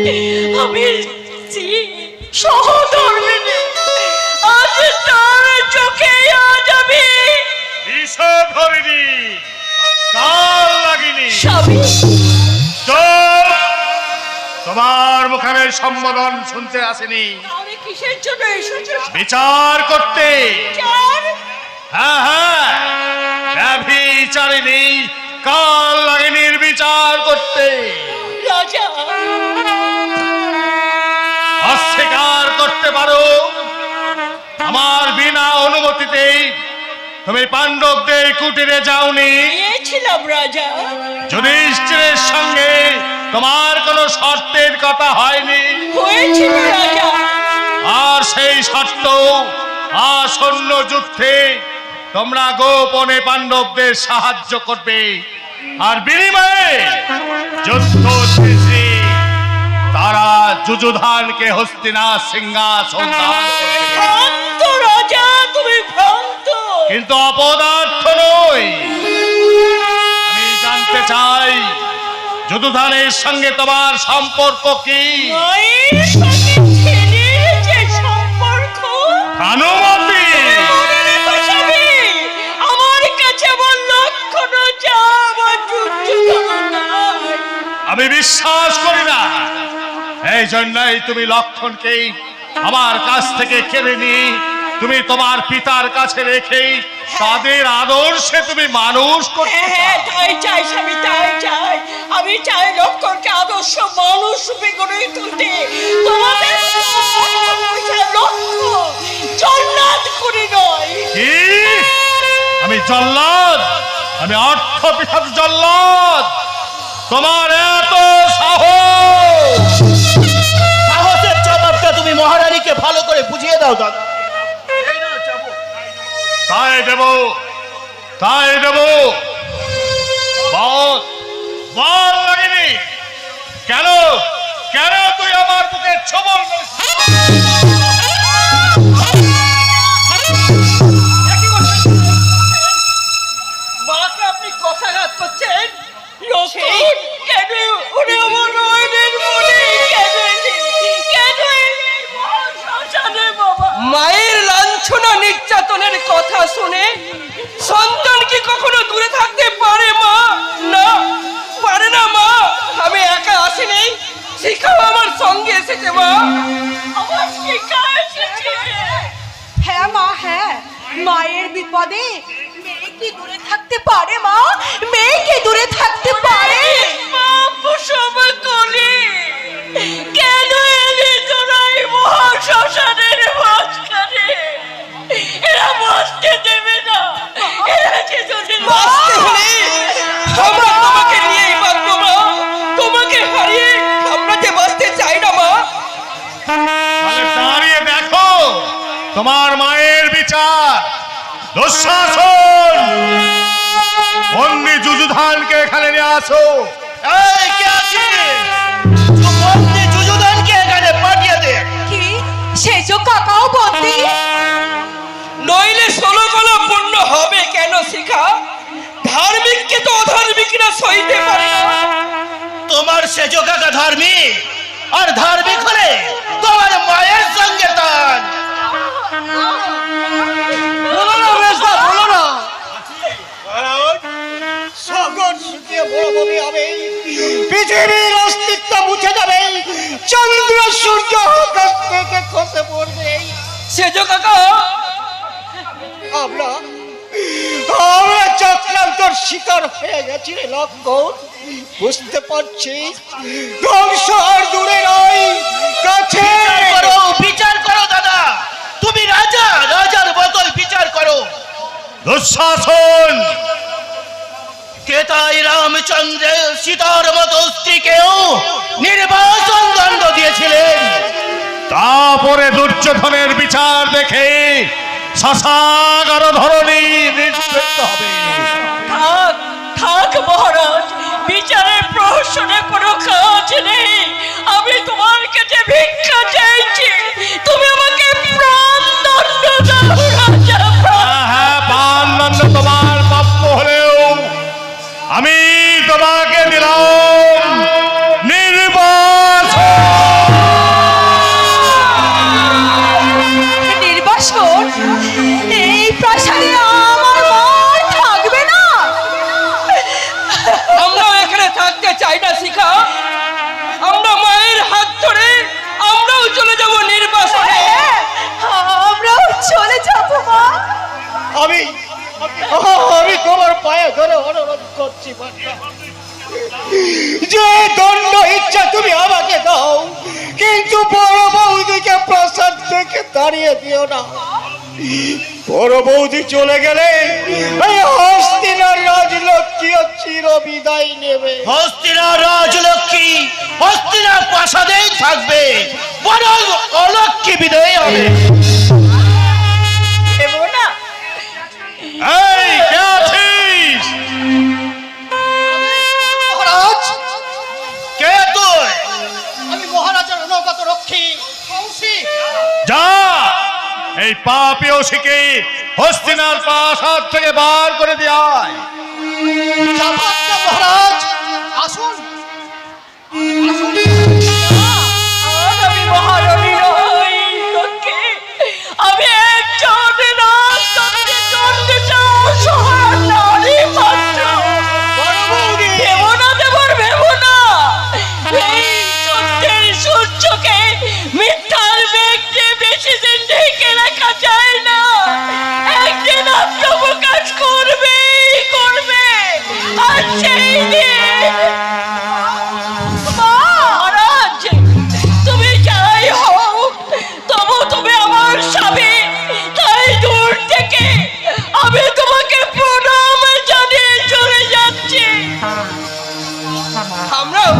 আমি সহধর্মিনী। আজ তার চোখে আজ আমি বিষধরিণী কাল লাগিনি স্বামী। তোমার মুখে সম্বোধন শুনতে আসেনি। তাহলে কিসের জন্য এসেছ? বিচার করতে। হ্যাঁ হ্যাঁ। ব্যভিচারিণী কাল লাগিনীর বিচার করতে। রাজা। অস্বীকার করতে পারো। আমার বিনা অনুমতিতে তুমি পাণ্ডবদের কুটিরে যাওনি। গিয়েছিলাম রাজা যুধিষ্ঠিরের সঙ্গে তোমার কোনো শর্তের কথা হয়নি। হয়েছিল রাজা। আর সেই শর্ত আসন্ন যুদ্ধে তোমরা গোপনে পাণ্ডবদের সাহায্য করবে। আর বিনিময়ে যুদ্ধ শেষে তারা যুযুধানকে হস্তিনা সিংহাসন। ভ্রান্ত রাজা তুমি ভ্রান্ত। কিন্তু অপদার্থ নই। আমি জানতে চাই যুযুধানের সঙ্গে তোমার সম্পর্ক কি? ভানুমতি! আমার কাছে আমার লক্ষণ যা আমার আমি বিশ্বাস করি এই জন্যই তুমি লক্ষণকে আমার কাছ থেকে কেড়ে নিয়ে তুমি তোমার পিতার কাছে রেখে তাদের আদর্শে তুমি মানুষ করতে হ্যাঁ হ্যাঁ তাই চাই স্বামী তাই চাই। আমি চাই লক্ষণকে আদর্শ মানুষ রূপে গড়ে তুলতে। তোমাদের লক্ষ্য। জন্নাত করে নয়। আমি জল্লাদ? আমি অর্থ পিঠার জল্লাদ? তোমার এত সাহস মহারানীকে ভালো করে বুঝিয়ে দাও দাদা। তাই দেব তাই দেব। বল কেন কেন তুই আমার বুকে ছবল মাকে আপনি কথাঘাত করছেন? কেন আমার নির্যাতনের কথা শুনে সন্তান কি কখনো দূরে থাকতে পারে মা? না, পারে না মা। আমি একা আসিনি। শিখাও আমার সঙ্গে এসেছে মা। হ্যাঁ মা হ্যাঁ। মায়ের বিপদে মেয়ে কি দূরে থাকতে পারে মা? মেয়ে কি দূরে থাকতে পারে? সইতে পারে না। তোমার সেজো কাকা ধার্মিক আর ধার্মিক হলে তোমার মায়ের সঙ্গে তার পৃথিবীর অস্তিত্ব মুছে যাবে। চন্দ্র সূর্য আকাশ থেকে খসে পড়বে। সেজো কাকা আমরা আমরা চক্রান্তর শিকার হয়ে গেছি রে লক্ষণ বুঝতে পারছি? ধ্বংস আর দূরে নয়। কাছে বিচার করো বিচার করো দাদা। তুমি রাজা রাজার মতোই বিচার করো। দুঃশাসন! কেতাই রামচন্দ্রের সীতার মতো স্ত্রীকেও নির্বাচন দণ্ড দিয়েছিলেন। তারপরে দুর্যোধনের বিচার দেখে ধরনী নির্দেশ হবে। থাক থাক মহারাজ বিচারের প্রহসনে কোনো কাজ নেই। আমি তোমার কাছে ভিক্ষা চাইছি তুমি আমাকে প্রাণ দণ্ড দাও রাজা হ্যাঁ হ্যাঁ পানদণ্ড তোমার প্রাপ্য হলেও আমি তোমাকে দিলাম আমি আমি তোমার পায়ে ধরে অনুরোধ করছি যে দণ্ড ইচ্ছা তুমি আমাকে দাও, কিন্তু বড় বৌদিকে প্রসাদ থেকে দাঁড়িয়ে দিও না। বড় বৌদি চলে গেলে এই হস্তিনার রাজলক্ষ্মীও চির বিদায় নেবে। হস্তিনা রাজলক্ষ্মী হস্তিনা প্রাসাদেই থাকবে। বরং অলক্ষ্মী বিদয় হবে। এই কে আছিস মহারাজ! কে তুই? আমি মহারাজের অনুগত রক্ষী। কৌশি যা! এই পাপীয় শিখে হস্তিনার প্রাসাদ থেকে বার করে দেয় আমরাও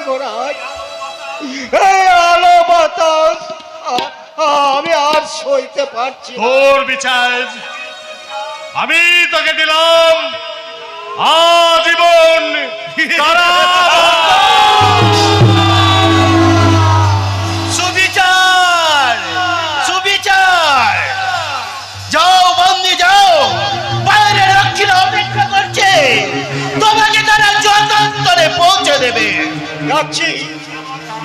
ধর্মরাজ এই আলো বাতাস আমি আর সইতে পারছি। তোর বিচার আমি তোকে দিলাম আজীবন কারাবাস। যাচ্ছি।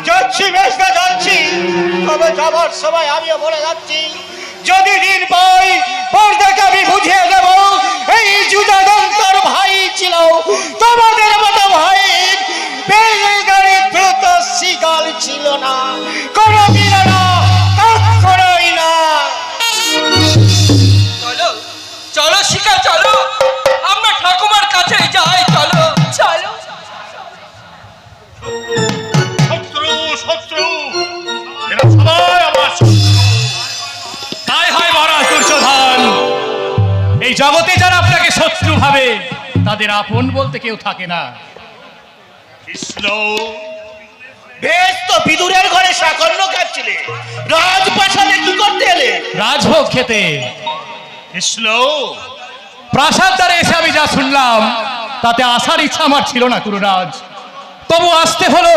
যাচ্ছি, বেশ না যাচ্ছি। তবে যাবার সময় আমিও বলে যাচ্ছি। যদি দিন পাই পর্দাকে আমি বুঝিয়ে দেব, এই যুদাদন্তর ভাই ছিল তোমাদের মতো ভাই। বেলগাড়ি দ্রুত শিকাল ছিল না। কোনো না, কখনোই না। চলো চলো শিখা চলো। শত্রু ভাবে তাদের আপন বলতে কেউ থাকে না। কৃষ্ণ বেশ তো বিদুরের ঘরে সাকন্য কাটছিলে। রাজপ্রাসাদে কি করতে এলে? রাজভোগ খেতে। কৃষ্ণ প্রাসাদ দ্বারে এসে আমি যা শুনলাম তাতে আসার ইচ্ছা আমার ছিল না গুরুরাজ। তবু আসতে হলো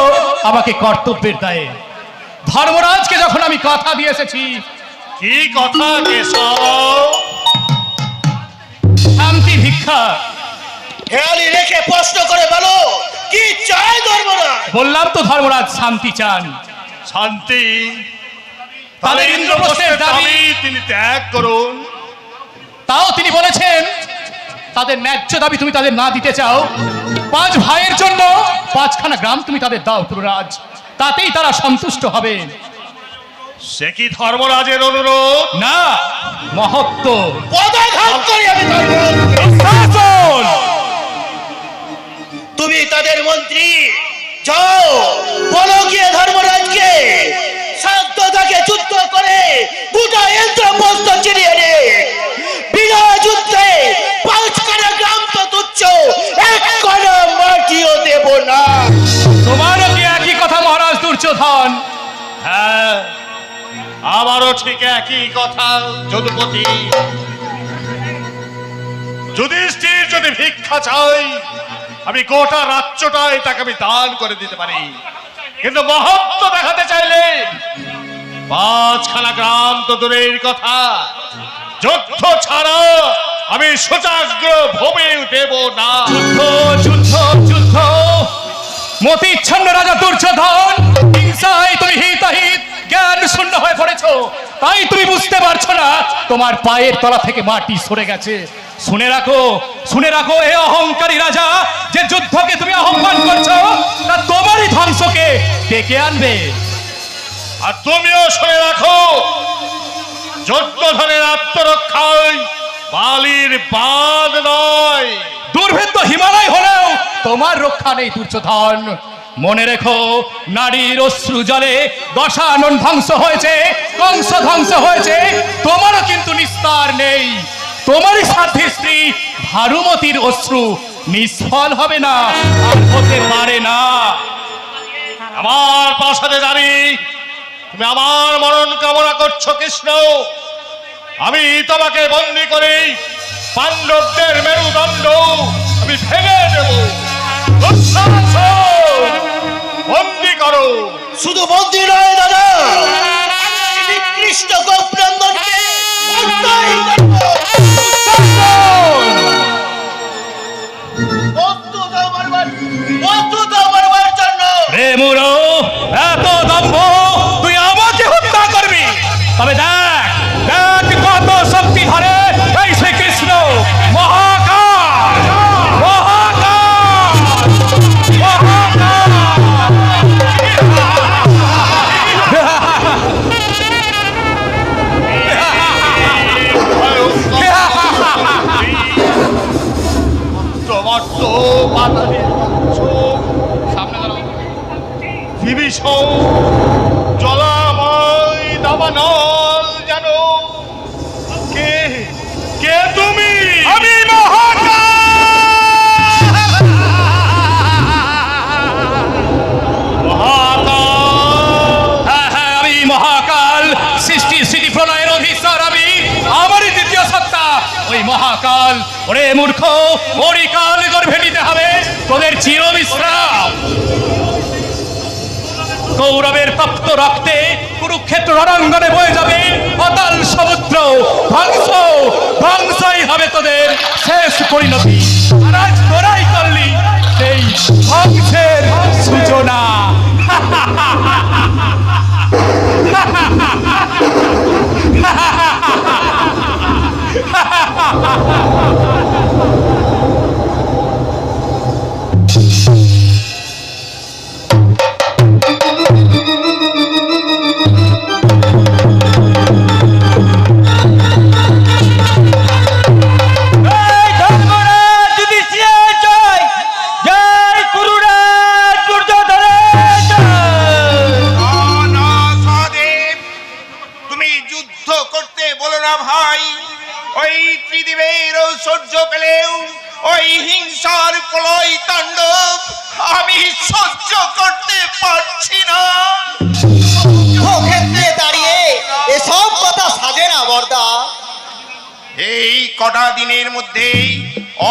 আমাকে কর্তব্যের দায়ে। ধর্মরাজকে যখন আমি কথা দিয়ে এসেছি কি কথা কেশব ভিক্ষা। রেখে প্রশ্ন করে বলো কি চায় ধর্মরাজ? বললাম তো ধর্মরাজ শান্তি চান। শান্তি। তাদের ইন্দ্রপ্রস্থের দাবি তিনি ত্যাগ করুন। তাও তিনি বলেছেন তাদের ন্যায্য দাবি তুমি তাদের না দিতে চাও। পাঁচ ভাইয়ের জন্য পাঁচখানা গ্রাম তুমি তাদের দাও গুরুরাজ তাতেই তারা সন্তুষ্ট হবে। সে কি ধর্মরাজের অনুরোধ? না মহত্ব। পদাঘাত করি আমি ধর্মরাজ। শাসন! তুমি তাদের মন্ত্রী। যাও বলো গিয়ে ধর্মরাজকে। শান্ততাকে যুদ্ধ করে গোটা ইন্দ্রপ্রস্থ চিনিয়ে নে। বিনা যুদ্ধে পাঁচখানা গ্রাম তো তুচ্ছ এক কণা মাটিও দেব না। তোমারও কি একই কথা মহারাজ দুর্যোধন? হ্যাঁ আমারও ঠিক একই কথা যদুপতি। যুধিষ্ঠির যদি ভিক্ষা চাই, আমি গোটা রাজ্যটাই তাকে আমি দান করে দিতে পারি। কিন্তু মহত্ব দেখাতে চাইলে পাঁচখানা গ্রাম তো দূরের কথা। যুদ্ধ ছাড়া আমি সোজাগ্র ভূমিও দেব না। যুদ্ধ যুদ্ধ যুদ্ধ। মতিচ্ছন্ন রাজা দুর্যোধন, হিংসায় তুমি হিতাহিত, জ্ঞান শূন্য হয়ে পড়েছো। তাই তুমি বুঝতে পারছ না, তোমার পায়ের তলা থেকে মাটি সরে গেছে। শুনে রাখো শুনে রাখো এ অহংকারী রাজা যে যুদ্ধকে তুমি আহ্বান করছ তা তোমারই ধ্বংসকে ডেকে আনবে। আর তুমিও শুনে রাখো যুদ্ধধনের আত্মরক্ষায় বালির বাদ নয়। দুর্ভেদ্য হিমালয় হলেও তোমার রক্ষা নেই দুর্যোধন। মনে রেখো নারীর অশ্রু জলে দশানন ধ্বংস হয়েছে কংস ধ্বংস হয়েছে তোমারও কিন্তু নিস্তার নেই। তোমারই সাধ্যী স্ত্রী ভানুমতির অশ্রু নিষ্ফল হবে না আর হতে পারে না। আমার প্রাসাদে দাঁড়িয়ে তুমি আমার মরণ কামনা করছ কৃষ্ণ। আমি তোমাকে বন্দি করে পাণ্ডবদের মেরুদণ্ড আমি ভেঙে দেব। বন্দি করো। শুধু বন্দি নয়, দাদা। আমি নিকৃষ্ট মুরো এত দম্ভ তুই আমাকে হত্যা করবি। তবে দেখ কৌরবের তপ্ত রক্তে কুরুক্ষেত্র রণাঙ্গনে বয়ে যাবে। অতল সমুদ্র ধ্বংস ধ্বংসই হবে তোদের শেষ পরিণতি। তোরাই করলি সেই ধ্বংসের সূচনা। না, ত্রিদিবের সহ্য পেলেও ওই হিংসার প্রলয় তাণ্ডব আমি সহ্য করতে পারছি না। ক্ষেত্রে দাঁড়িয়ে এসব কথা সাজে না বর্দা। এই কটা দিনের মধ্যেই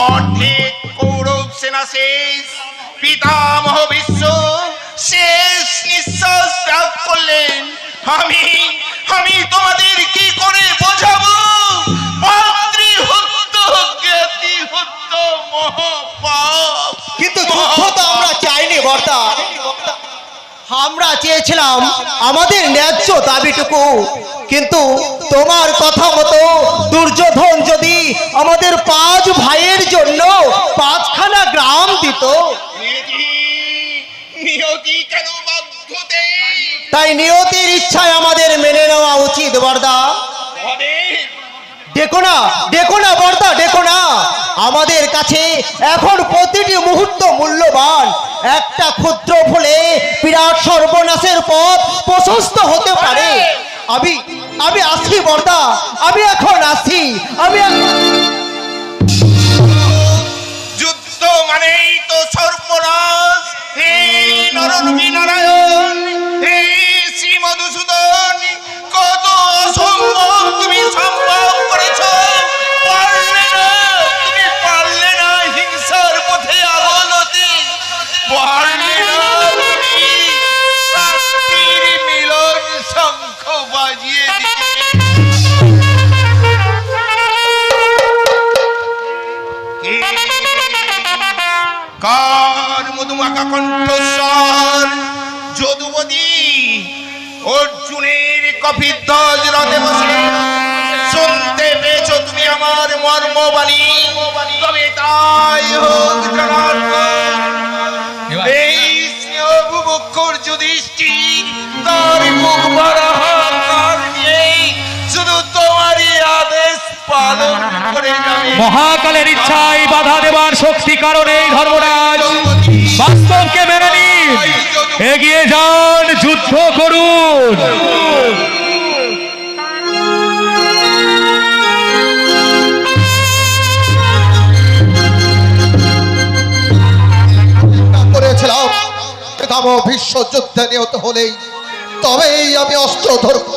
অর্ধেক কৌরব সেনা শেষ পিতামহ বিশ্ব শেষ নিঃশ্বাস ত্যাগ করলেন। আমি আমি তোমাদের কি করে বোঝাবো? কিন্তু যুদ্ধ তো আমরা চাইনি বর্তা। আমরা চেয়েছিলাম আমাদের ন্যায্য দাবিটুকু। কিন্তু তোমার কথা মতো দুর্যোধন যদি আমাদের পাঁচ ভাইয়ের জন্য পাঁচখানা গ্রাম দিত। তাই নিয়তির ইচ্ছায় আমাদের মেনে নেওয়া উচিত বর্দা। দেখো না দেখো না বর্দা দেখো না। আমাদের কাছে এখন প্রতিটি মুহূর্ত মূল্যবান। একটা ক্ষুদ্র ভুলে বিরাট সর্বনাশের পথ প্রশস্ত হতে পারে। আমি আমি আসি বর্দা, আমি এখন আসি আমি যুদ্ধ মানেই তো সর্বনাশ। হে নররূপী নারায়ণ হে শ্রী মধুসূদন কত অসম্ভব তুমি সম্ভব মধুমাখা কণ্ঠস্বর যদুবতী অর্জুনের কপিধ্বজ রথে বসে। শুনতে পেয়েছ তুমি আমার মর্মবাণী? তবে তাই হোক এই স্নেহ যুধিষ্ঠির তার মুখ ভরা শুধু তোমারই আদেশ পালন করে যাবে। মহাকালের ইচ্ছায় বাধা দেবার শক্তি কারণে ধর্মরাজ বাস্তবকে মেনে নিন। এগিয়ে যান, যুদ্ধ করুন। করেছিলাম বিশ্ব যুদ্ধে নিহত হলেই তবেই আমি অস্ত্র ধরব।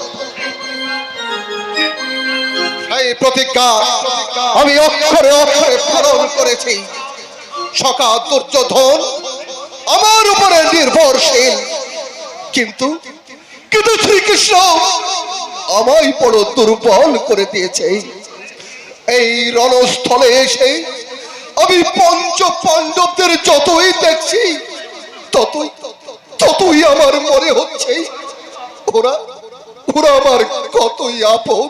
সেই প্রতিজ্ঞা আমি অক্ষরে অক্ষরে পালন করেছি। সকা দুর্যোধন আমার উপরে নির্ভরশীল। কিন্তু কিন্তু শ্রীকৃষ্ণ আমায় বড় দুর্বল করে দিয়েছে। এই রণস্থলে এসে আমি পঞ্চ পাণ্ডবদের যতই দেখছি, ততই ততই আমার মনে হচ্ছে, ওরা ওরা আমার কতই আপন।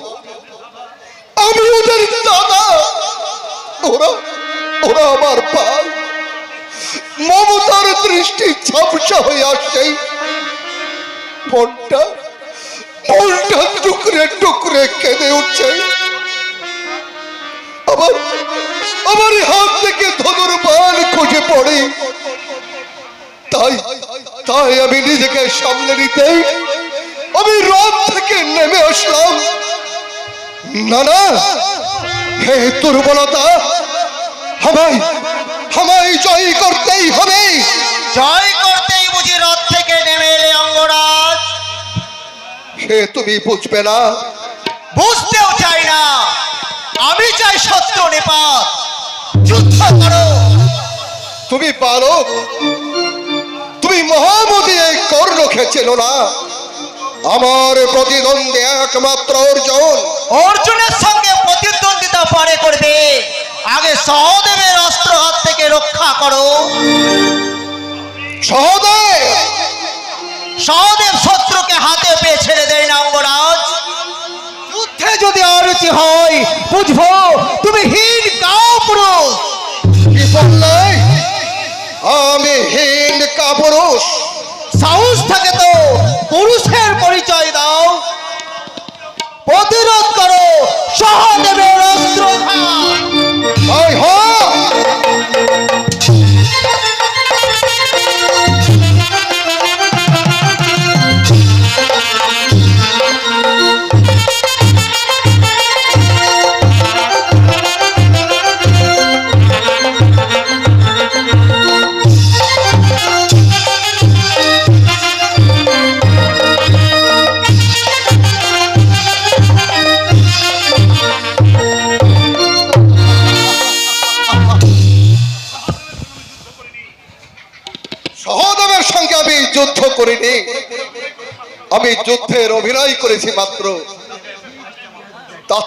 আমি ওদের দাদা, ওরা ওরা আমার ভাই। মমতার দৃষ্টি ঝাপসা হয়ে আসছে। মনটা মনটা টুকরে টুকরে কেঁদে উঠছে। আবার আমার হাত থেকে ধনুর বান খুঁজে পড়ে। তাই তাই আমি নিজেকে সামলে নিতে আমি রথ থেকে নেমে আসলাম। না না, হে দুর্বলতা, আমায় আমায় জয় করতেই হবে। জয় করতেই বুঝি রথ থেকে নেমে এলে অঙ্গরাজ। সে তুমি বুঝবে না। বুঝতেও চাই না। আমি চাই সত্য নিপাত। যুদ্ধ করো। তুমি বালক তুমি মহামতি এই কর্ণ খেছিল না। আমার প্রতিদ্বন্দ্বী একমাত্র অর্জন। অর্জুনের সঙ্গে প্রতিদ্বন্দ্বিতা পারে করবে আগে সহদেবের অস্ত্র হাত থেকে রক্ষা করো। সহদেব! সহদেব শত্রুকে হাতে পেয়ে ছেড়ে দেয় না অঙ্গরাজ। যুদ্ধে যদি অরুচি হয় বুঝব তুমি হীন কাও পুরুষ কি বললে? আমি হীন কাপুরুষ। সাহস থাকে তো পুরুষের পরিচয় দাও।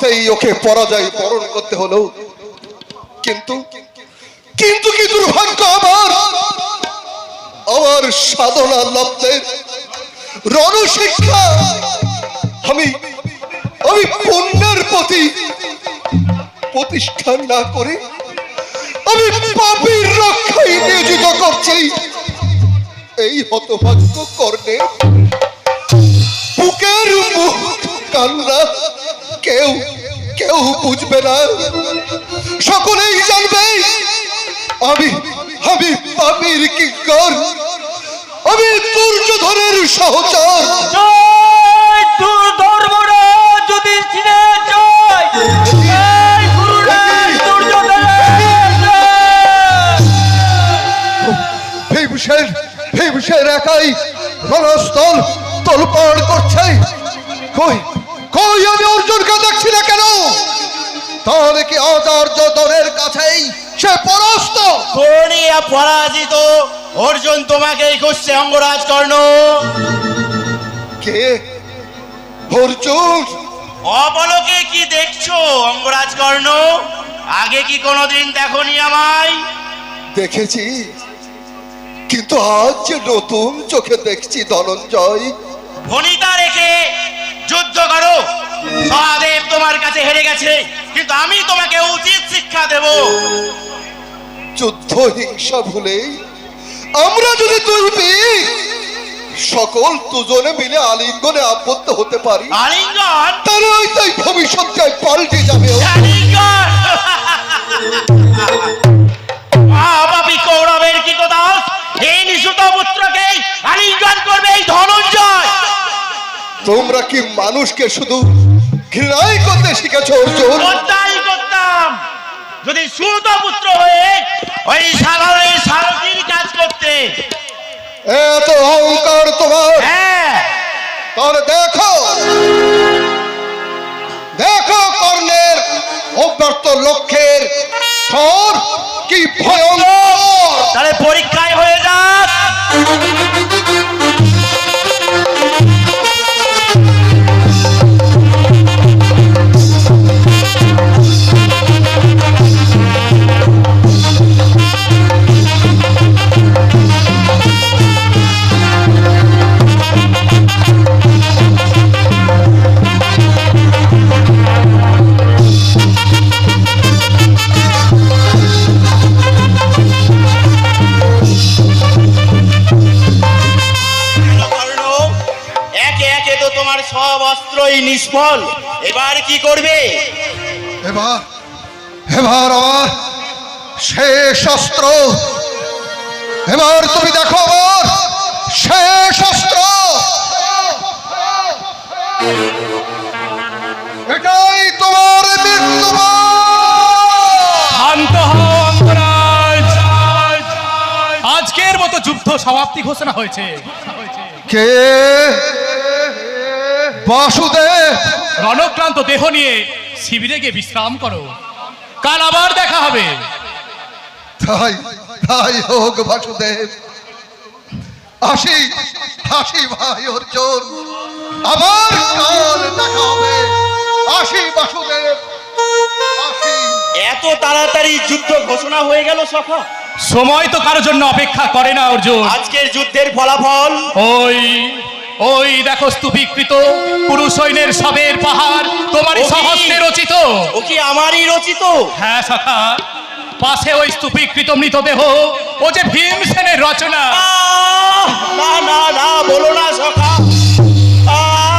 তাতেই ওকে পরাজয় বরণ করতে হলো। কিন্তু কিন্তু কি দুর্ভাগ্য আমার? আমার সাধনা লব্ধের রণশিক্ষা আমি আমি পুণ্যের প্রতি প্রতিষ্ঠান না করে আমি পাপীর রক্ষায় নিয়োজিত করছি। এই হতভাগ্য কর্ণে বুকের মুখ কান্না কেউ কেউ বুঝবে না। সকলেই জানবে আমি আমি পাপীর কি কর? আমি দুর্যোধনের সহচর। ভীমসেন ভীমসেন একাই রণস্থল তোলপাড় করছে। কই? কই আমি অর্জুনকে দেখছি না কেন? তাহলে কি অজার্য দলের কাছেই সে পরাস্ত? কর্ণিয়া পরাজিত। অর্জুন তোমাকেই খুঁজছে অঙ্গরাজ কর্ণ। কে? অর্জুন? অবলোকে কি দেখছ অঙ্গরাজ কর্ণ? আগে কি কোনোদিন দেখনি আমায়? দেখেছি। কিন্তু আজ যে নতুন চোখে দেখছি ধনঞ্জয়। ভনিতা রেখে যুদ্ধ করো। সহদেব তোমার কাছে হেরে গেছে কিন্তু আমি তোমাকে উচিত শিক্ষা দেব। যুদ্ধ হিংসা ভুলেই আমরা যদি তুলবি সকল দুজনে মিলে আলিঙ্গনে আবদ্ধ হতে পারি। আলিঙ্গন? তাহলে ওই তাই ভবিষ্যৎকে পাল্টে যাবে আলিঙ্গন? কৌরবের কি দাস এই নিশুত পুত্রকে আলিঙ্গন করবে এই ধনঞ্জয়। তোমরা কি মানুষকে শুধু ঘৃণাই করতে শিখেছো করতাই করতাম যদি সুত পুত্র হয়ে ওই সাগরের সারথীর কাজ করতে। এত অহংকার তোমার। হ্যাঁ। তাহলে দেখো দেখো কর্ণের অব্যর্থ লক্ষ্যের স্বর কি ভয়ঙ্কর। তাহলে পরীক্ষায় হয়ে যাক। এবার আমার শেষ অস্ত্র এবার তুমি দেখো আমার শেষ অস্ত্র এটাই তোমার মৃত্যু শান্ত হও অঙ্গরাজ। আজকের মতো যুদ্ধ সমাপ্তি ঘোষণা হয়েছে। কে? বাসুদেব। রণক্লান্ত দেহ নিয়ে শিবিরে গিয়ে বিশ্রাম করো। কাল আবার দেখা হবে। তাই তাই হোক বাসুদেব। আসি আসি ভাই অর্জুন আবার কাল দেখা হবে। আসি বাসুদেব। আসি। এত তাড়াতাড়ি যুদ্ধ ঘোষণা হয়ে গেল সখা সময় তো কারোর জন্য অপেক্ষা করে না অর্জুন। আজকের যুদ্ধের ফলাফল? ওই ওই দেখো স্তূপীকৃত পুরুষ সৈন্যের সবের পাহাড় তোমারই? সহস্তে রচিত। ও কি আমারই রচিত? হ্যাঁ সখা। পাশে ওই স্তূপীকৃত মৃতদেহ ও যে ভীমসেনের রচনা। না না না বলো না সখা।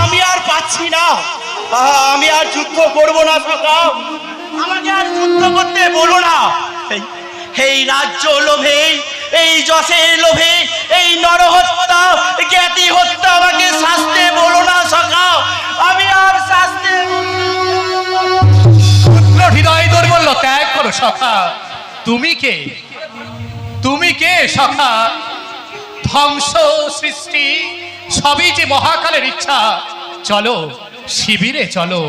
আমি আর পাচ্ছি না। আমি আর যুদ্ধ করব না সখা। আমাকে আর যুদ্ধ করতে বলো না। এই- রাজ্য লোভে এই যশের লোভে, এই নরহত্যা, জ্ঞাতি হত্যা আমাকে শাস্তে বলো না সখা আমি আর শাস্তে হৃদয় দুর্বল্য ত্যাগ করো সখা। তুমি কে? তুমি কে সখা? ধ্বংস সৃষ্টি, সবই যে মহাকালের ইচ্ছা। চলো, শিবিরে চলো।